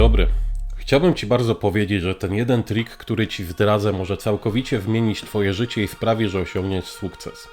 dobry. Chciałbym Ci bardzo powiedzieć, że ten jeden trik, który Ci wdradzę, może całkowicie wymienić Twoje życie i sprawi, że osiągniesz sukces.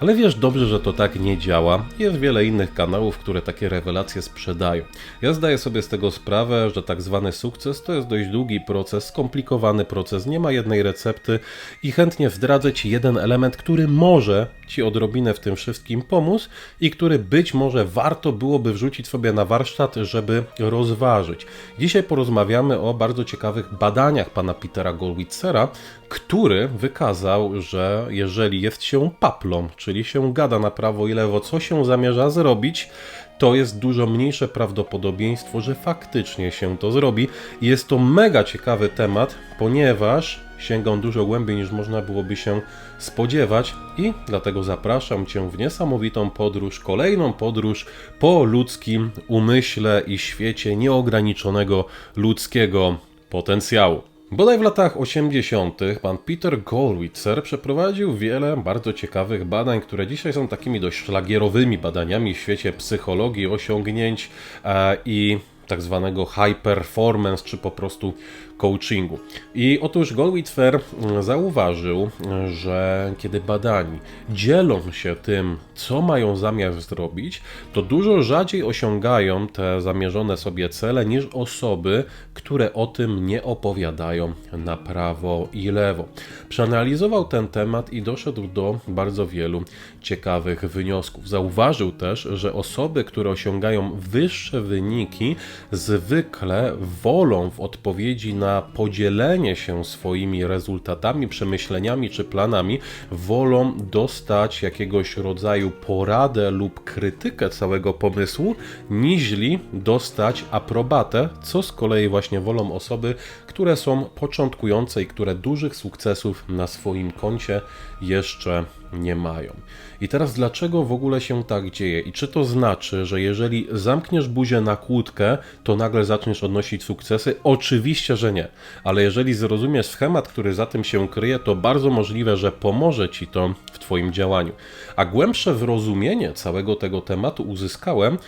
Ale wiesz dobrze, że to tak nie działa. Jest wiele innych kanałów, które takie rewelacje sprzedają. Ja zdaję sobie z tego sprawę, że tak zwany sukces to jest dość długi proces, skomplikowany proces, nie ma jednej recepty i chętnie wdradzę Ci jeden element, który może Ci odrobinę w tym wszystkim pomóc i który być może warto byłoby wrzucić sobie na warsztat, żeby rozważyć. Dzisiaj porozmawiamy o bardzo ciekawych badaniach pana Petera Goldwitzera, który wykazał, że jeżeli jest się paplą, czyli się gada na prawo i lewo, co się zamierza zrobić, to jest dużo mniejsze prawdopodobieństwo, że faktycznie się to zrobi. Jest to mega ciekawy temat, ponieważ sięgą dużo głębiej niż można byłoby się spodziewać i dlatego zapraszam Cię w niesamowitą podróż, kolejną podróż po ludzkim umyśle i świecie nieograniczonego ludzkiego potencjału. Bodaj w latach 80. pan Peter Goldwitzer przeprowadził wiele bardzo ciekawych badań, które dzisiaj są takimi dość szlagierowymi badaniami w świecie psychologii, osiągnięć e, i tak zwanego high performance, czy po prostu coachingu. I otóż Goldwitzer zauważył, że kiedy badani dzielą się tym, co mają zamiar zrobić, to dużo rzadziej osiągają te zamierzone sobie cele niż osoby, które o tym nie opowiadają na prawo i lewo. Przeanalizował ten temat i doszedł do bardzo wielu ciekawych wniosków. Zauważył też, że osoby, które osiągają wyższe wyniki, zwykle wolą w odpowiedzi na na podzielenie się swoimi rezultatami, przemyśleniami czy planami, wolą dostać jakiegoś rodzaju poradę lub krytykę całego pomysłu, niźli dostać aprobatę, co z kolei właśnie wolą osoby, które są początkujące i które dużych sukcesów na swoim koncie jeszcze nie mają. I teraz dlaczego w ogóle się tak dzieje? I czy to znaczy, że jeżeli zamkniesz buzię na kłódkę, to nagle zaczniesz odnosić sukcesy? Oczywiście, że nie. Ale jeżeli zrozumiesz schemat, który za tym się kryje, to bardzo możliwe, że pomoże ci to w Twoim działaniu. A głębsze zrozumienie całego tego tematu uzyskałem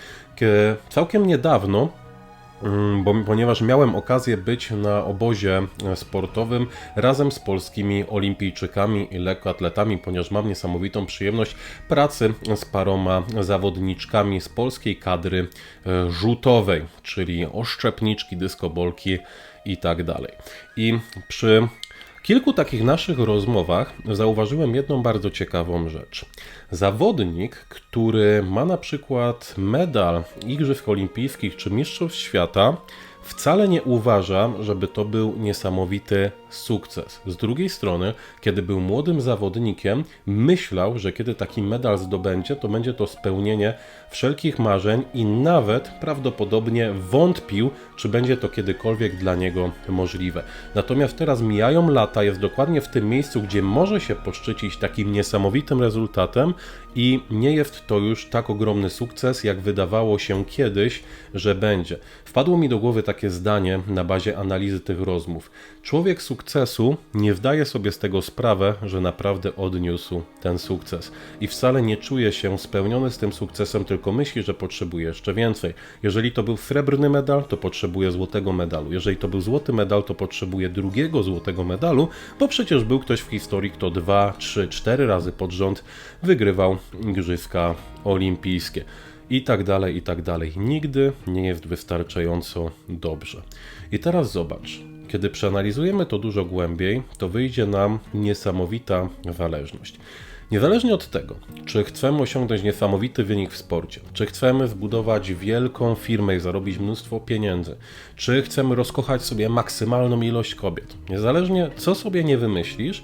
całkiem niedawno, bo, ponieważ miałem okazję być na obozie e, sportowym razem z polskimi olimpijczykami i lekkoatletami, ponieważ mam niesamowitą przyjemność pracy z paroma zawodniczkami z polskiej kadry e, rzutowej, czyli oszczepniczki, dyskobolki i tak dalej. I przy kilku takich naszych rozmowach zauważyłem jedną bardzo ciekawą rzecz. Zawodnik, który ma na przykład medal Igrzysk Olimpijskich czy Mistrzostw Świata, wcale nie uważam, żeby to był niesamowity sukces. Z drugiej strony, kiedy był młodym zawodnikiem, myślał, że kiedy taki medal zdobędzie, to będzie to spełnienie wszelkich marzeń i nawet prawdopodobnie wątpił, czy będzie to kiedykolwiek dla niego możliwe. Natomiast teraz mijają lata, jest dokładnie w tym miejscu, gdzie może się poszczycić takim niesamowitym rezultatem i nie jest to już tak ogromny sukces, jak wydawało się kiedyś, że będzie. Wpadło mi do głowy takie zdanie na bazie analizy tych rozmów. Człowiek sukcesu nie wdaje sobie z tego sprawę, że naprawdę odniósł ten sukces i wcale nie czuje się spełniony z tym sukcesem, tylko myśli, że potrzebuje jeszcze więcej. Jeżeli to był srebrny medal, to potrzebuje złotego medalu. Jeżeli to był złoty medal, to potrzebuje drugiego złotego medalu, bo przecież był ktoś w historii, kto dwa, trzy, cztery razy pod rząd wygrywał Igrzyska Olimpijskie i tak dalej, i tak dalej. Nigdy nie jest wystarczająco dobrze. I teraz zobacz, kiedy przeanalizujemy to dużo głębiej, to wyjdzie nam niesamowita zależność. Niezależnie od tego, czy chcemy osiągnąć niesamowity wynik w sporcie, czy chcemy zbudować wielką firmę i zarobić mnóstwo pieniędzy, czy chcemy rozkochać sobie maksymalną ilość kobiet, niezależnie co sobie nie wymyślisz,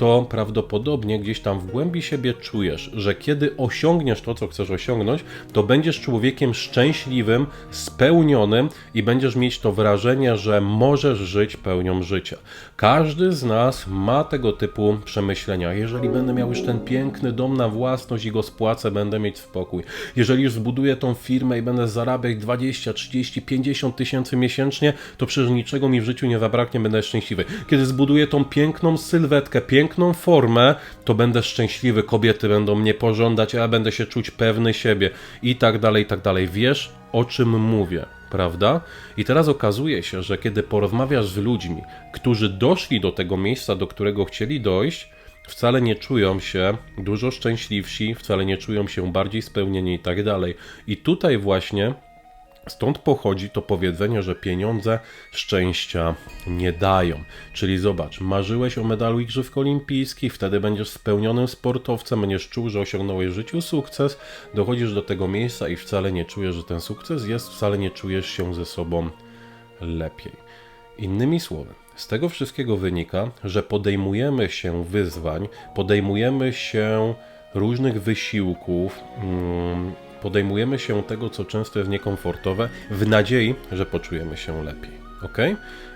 to prawdopodobnie gdzieś tam w głębi siebie czujesz, że kiedy osiągniesz to, co chcesz osiągnąć, to będziesz człowiekiem szczęśliwym, spełnionym i będziesz mieć to wrażenie, że możesz żyć pełnią życia. Każdy z nas ma tego typu przemyślenia. Jeżeli będę miał już ten piękny dom na własność i go spłacę, będę mieć spokój. Jeżeli już zbuduję tą firmę i będę zarabiać 20, 30, 50 tysięcy miesięcznie, to przecież niczego mi w życiu nie zabraknie, będę szczęśliwy. Kiedy zbuduję tą piękną sylwetkę, piękną piękną formę, to będę szczęśliwy, kobiety będą mnie pożądać, a ja będę się czuć pewny siebie i tak dalej, i tak dalej. Wiesz, o czym mówię. prawda? I teraz okazuje się, że kiedy porozmawiasz z ludźmi, którzy doszli do tego miejsca, do którego chcieli dojść, wcale nie czują się dużo szczęśliwsi, wcale nie czują się bardziej spełnieni i tak dalej. I tutaj właśnie Stąd pochodzi to powiedzenie, że pieniądze szczęścia nie dają. Czyli zobacz, marzyłeś o medalu Igrzysk Olimpijskich, wtedy będziesz spełnionym sportowcem, będziesz czuł, że osiągnąłeś w życiu sukces, dochodzisz do tego miejsca i wcale nie czujesz, że ten sukces jest, wcale nie czujesz się ze sobą lepiej. Innymi słowy, z tego wszystkiego wynika, że podejmujemy się wyzwań, podejmujemy się różnych wysiłków. Hmm, podejmujemy się tego, co często jest niekomfortowe, w nadziei, że poczujemy się lepiej. Ok?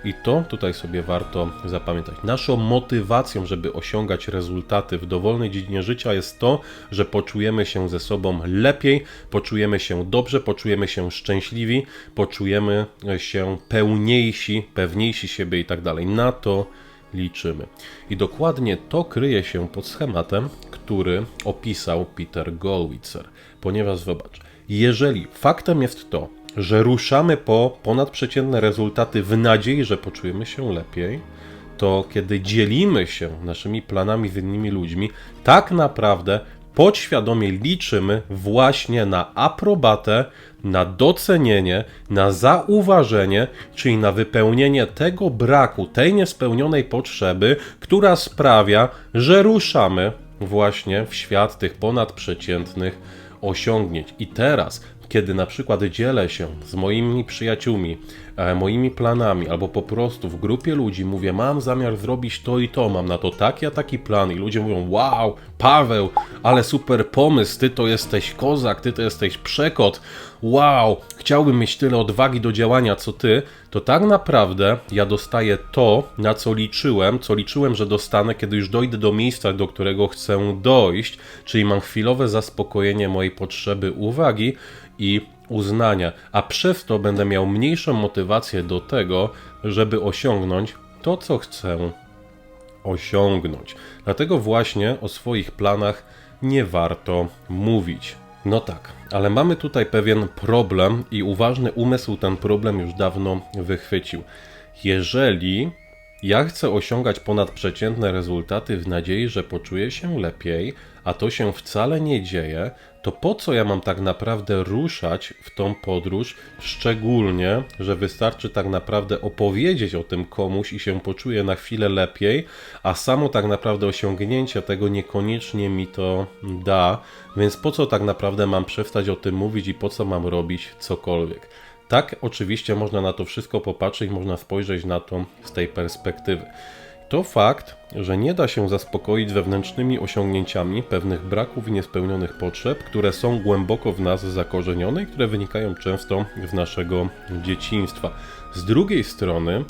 I to tutaj sobie warto zapamiętać. Naszą motywacją, żeby osiągać rezultaty w dowolnej dziedzinie życia jest to, że poczujemy się ze sobą lepiej, poczujemy się dobrze, poczujemy się szczęśliwi, poczujemy się pełniejsi, pewniejsi siebie i tak dalej. Na to liczymy. I dokładnie to kryje się pod schematem, który opisał Peter Goldwitzer. Ponieważ zobacz, jeżeli faktem jest to, że ruszamy po ponadprzeciętne rezultaty w nadziei, że poczujemy się lepiej, to kiedy dzielimy się naszymi planami z innymi ludźmi, tak naprawdę podświadomie liczymy właśnie na aprobatę, na docenienie, na zauważenie, czyli na wypełnienie tego braku, tej niespełnionej potrzeby, która sprawia, że ruszamy właśnie w świat tych ponadprzeciętnych osiągnięć. I teraz, kiedy na przykład dzielę się z moimi przyjaciółmi, e, moimi planami, albo po prostu w grupie ludzi mówię, mam zamiar zrobić to i to, mam na to taki a taki plan, i ludzie mówią, wow, Paweł, ale super pomysł, ty to jesteś kozak, ty to jesteś przekot, wow, chciałbym mieć tyle odwagi do działania co ty, to tak naprawdę ja dostaję to, na co liczyłem, co liczyłem, że dostanę, kiedy już dojdę do miejsca, do którego chcę dojść, czyli mam chwilowe zaspokojenie mojej potrzeby uwagi i uznania, a przez to będę miał mniejszą motywację do tego, żeby osiągnąć to, co chcę osiągnąć. Dlatego właśnie o swoich planach nie warto mówić. No tak, ale mamy tutaj pewien problem i uważny umysł ten problem już dawno wychwycił. Jeżeli ja chcę osiągać ponadprzeciętne rezultaty w nadziei, że poczuję się lepiej, a to się wcale nie dzieje, to po co ja mam tak naprawdę ruszać w tą podróż? Szczególnie, że wystarczy tak naprawdę opowiedzieć o tym komuś i się poczuję na chwilę lepiej, a samo tak naprawdę osiągnięcie tego niekoniecznie mi to da, więc po co tak naprawdę mam przestać o tym mówić i po co mam robić cokolwiek? Tak, oczywiście można na to wszystko popatrzeć, można spojrzeć na to z tej perspektywy. To fakt, że nie da się zaspokoić wewnętrznymi osiągnięciami pewnych braków i niespełnionych potrzeb, które są głęboko w nas zakorzenione i które wynikają często z naszego dzieciństwa. Z drugiej strony,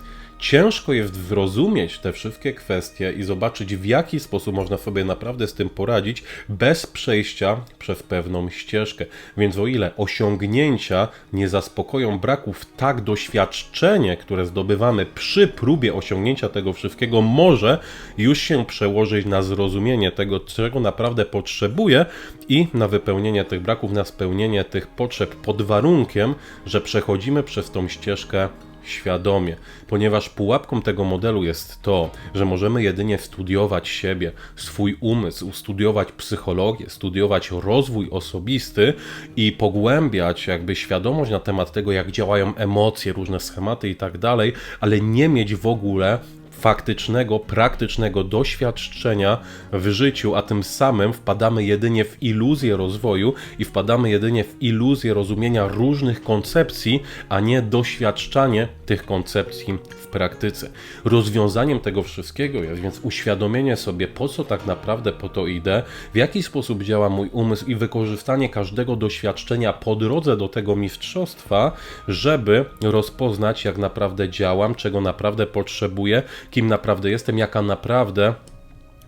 ciężko jest zrozumieć te wszystkie kwestie i zobaczyć, w jaki sposób można sobie naprawdę z tym poradzić bez przejścia przez pewną ścieżkę. Więc o ile osiągnięcia nie zaspokoją braków, tak doświadczenie, które zdobywamy przy próbie osiągnięcia tego wszystkiego, może już się przełożyć na zrozumienie tego, czego naprawdę potrzebuję i na wypełnienie tych braków, na spełnienie tych potrzeb pod warunkiem, że przechodzimy przez tą ścieżkę świadomie, ponieważ pułapką tego modelu jest to, że możemy jedynie studiować siebie, swój umysł, studiować psychologię, studiować rozwój osobisty i pogłębiać jakby świadomość na temat tego, jak działają emocje, różne schematy i tak dalej, ale nie mieć w ogóle faktycznego, praktycznego doświadczenia w życiu, a tym samym wpadamy jedynie w iluzję rozwoju i wpadamy jedynie w iluzję rozumienia różnych koncepcji, a nie doświadczanie tych koncepcji w praktyce. Rozwiązaniem tego wszystkiego jest więc uświadomienie sobie, po co tak naprawdę po to idę, w jaki sposób działa mój umysł i wykorzystanie każdego doświadczenia po drodze do tego mistrzostwa, żeby rozpoznać, jak naprawdę działam, czego naprawdę potrzebuję, kim naprawdę jestem, jaka naprawdę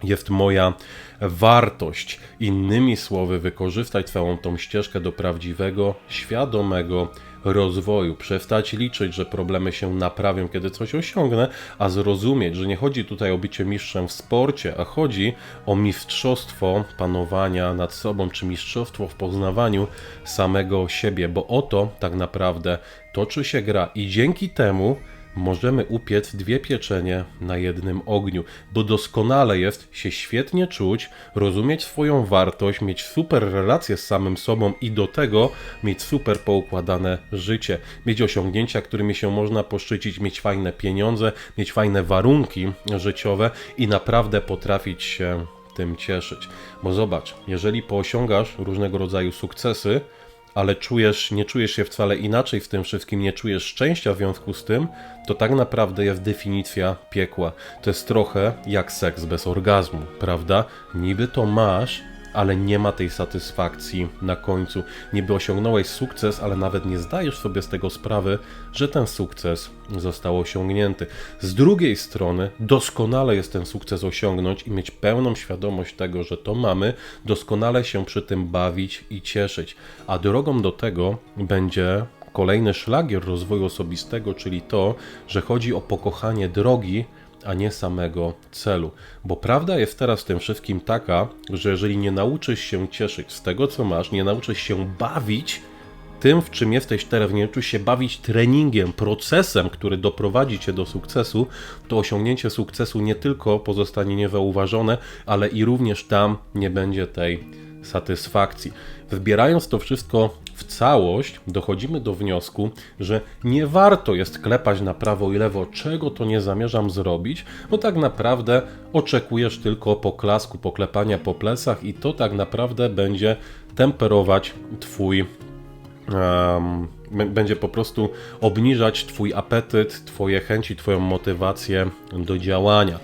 jest moja wartość. Innymi słowy, wykorzystać całą tą ścieżkę do prawdziwego, świadomego rozwoju. Przestać liczyć, że problemy się naprawią, kiedy coś osiągnę, a zrozumieć, że nie chodzi tutaj o bycie mistrzem w sporcie, a chodzi o mistrzostwo panowania nad sobą, czy mistrzostwo w poznawaniu samego siebie, bo o to tak naprawdę toczy się gra i dzięki temu możemy upiec dwie pieczenie na jednym ogniu, bo doskonale jest się świetnie czuć, rozumieć swoją wartość, mieć super relacje z samym sobą i do tego mieć super poukładane życie, mieć osiągnięcia, którymi się można poszczycić, mieć fajne pieniądze, mieć fajne warunki życiowe i naprawdę potrafić się tym cieszyć. Bo zobacz, jeżeli poosiągasz różnego rodzaju sukcesy, ale czujesz, nie czujesz się wcale inaczej w tym wszystkim, nie czujesz szczęścia w związku z tym, to tak naprawdę jest definicja piekła. To jest trochę jak seks bez orgazmu, prawda? Niby to masz, ale nie ma tej satysfakcji na końcu. Niby osiągnąłeś sukces, ale nawet nie zdajesz sobie z tego sprawy, że ten sukces został osiągnięty. Z drugiej strony, doskonale jest ten sukces osiągnąć i mieć pełną świadomość tego, że to mamy, doskonale się przy tym bawić i cieszyć. A drogą do tego będzie kolejny szlagier rozwoju osobistego, czyli to, że chodzi o pokochanie drogi, a nie samego celu. Bo prawda jest teraz w tym wszystkim taka, że jeżeli nie nauczysz się cieszyć z tego, co masz, nie nauczysz się bawić tym, w czym jesteś teraz, nie nauczysz się bawić treningiem, procesem, który doprowadzi cię do sukcesu, to osiągnięcie sukcesu nie tylko pozostanie niezauważone, ale i również tam nie będzie tej satysfakcji. Wybierając to wszystko w całość, dochodzimy do wniosku, że nie warto jest klepać na prawo i lewo, czego to nie zamierzam zrobić, bo tak naprawdę oczekujesz tylko poklasku, poklepania po plecach i to tak naprawdę będzie temperować Twój um, będzie po prostu obniżać Twój apetyt, Twoje chęci, Twoją motywację do działania.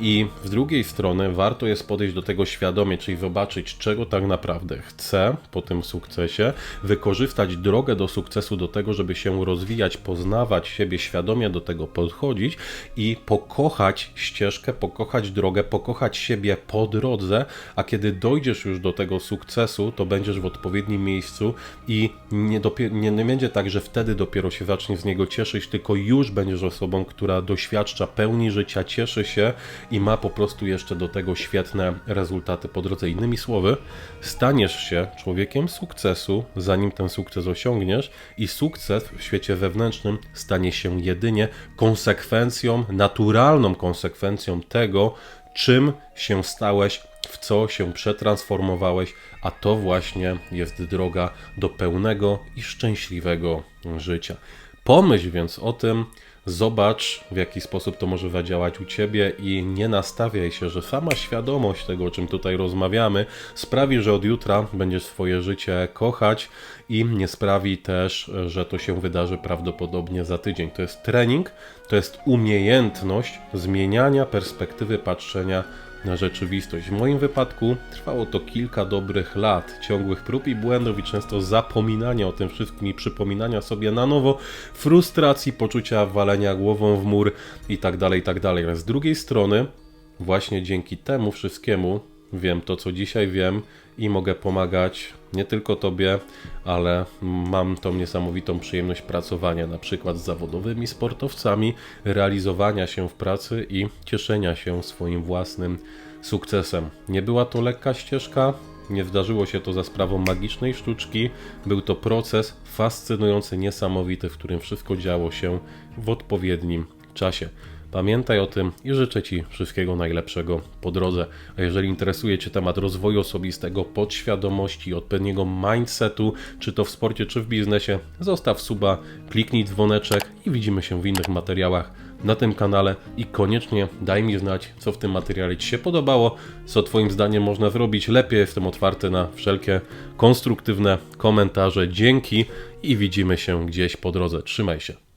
I z drugiej strony warto jest podejść do tego świadomie, czyli zobaczyć, czego tak naprawdę chcę po tym sukcesie, wykorzystać drogę do sukcesu do tego, żeby się rozwijać, poznawać siebie, świadomie do tego podchodzić i pokochać ścieżkę, pokochać drogę, pokochać siebie po drodze, a kiedy dojdziesz już do tego sukcesu, to będziesz w odpowiednim miejscu i nie, nie, nie będzie tak, że wtedy dopiero się zaczniesz z niego cieszyć, tylko już będziesz osobą, która doświadcza pełni życia, cieszy się i ma po prostu jeszcze do tego świetne rezultaty po drodze. Innymi słowy, staniesz się człowiekiem sukcesu, zanim ten sukces osiągniesz, i sukces w świecie wewnętrznym stanie się jedynie konsekwencją, naturalną konsekwencją tego, czym się stałeś, w co się przetransformowałeś, a to właśnie jest droga do pełnego i szczęśliwego życia. Pomyśl więc o tym, Zobacz, w jaki sposób to może zadziałać u ciebie i nie nastawiaj się, że sama świadomość tego, o czym tutaj rozmawiamy, sprawi, że od jutra będziesz swoje życie kochać i nie sprawi też, że to się wydarzy prawdopodobnie za tydzień. To jest trening, to jest umiejętność zmieniania perspektywy patrzenia na rzeczywistość. W moim wypadku trwało to kilka dobrych lat, ciągłych prób i błędów i często zapominania o tym wszystkim i przypominania sobie na nowo, frustracji, poczucia walenia głową w mur i dalej, i tak dalej. Ale z drugiej strony, właśnie dzięki temu wszystkiemu wiem to, co dzisiaj wiem i mogę pomagać nie tylko Tobie, ale mam tą niesamowitą przyjemność pracowania na przykład z zawodowymi sportowcami, realizowania się w pracy i cieszenia się swoim własnym sukcesem. Nie była to lekka ścieżka, nie zdarzyło się to za sprawą magicznej sztuczki. Był to proces fascynujący, niesamowity, w którym wszystko działo się w odpowiednim czasie. Pamiętaj o tym i życzę Ci wszystkiego najlepszego po drodze. A jeżeli interesuje Cię temat rozwoju osobistego, podświadomości, odpowiedniego mindsetu, czy to w sporcie, czy w biznesie, zostaw suba, kliknij dzwoneczek i widzimy się w innych materiałach na tym kanale i koniecznie daj mi znać, co w tym materiale Ci się podobało, co Twoim zdaniem można zrobić lepiej. Jestem otwarty na wszelkie konstruktywne komentarze. Dzięki i widzimy się gdzieś po drodze. Trzymaj się.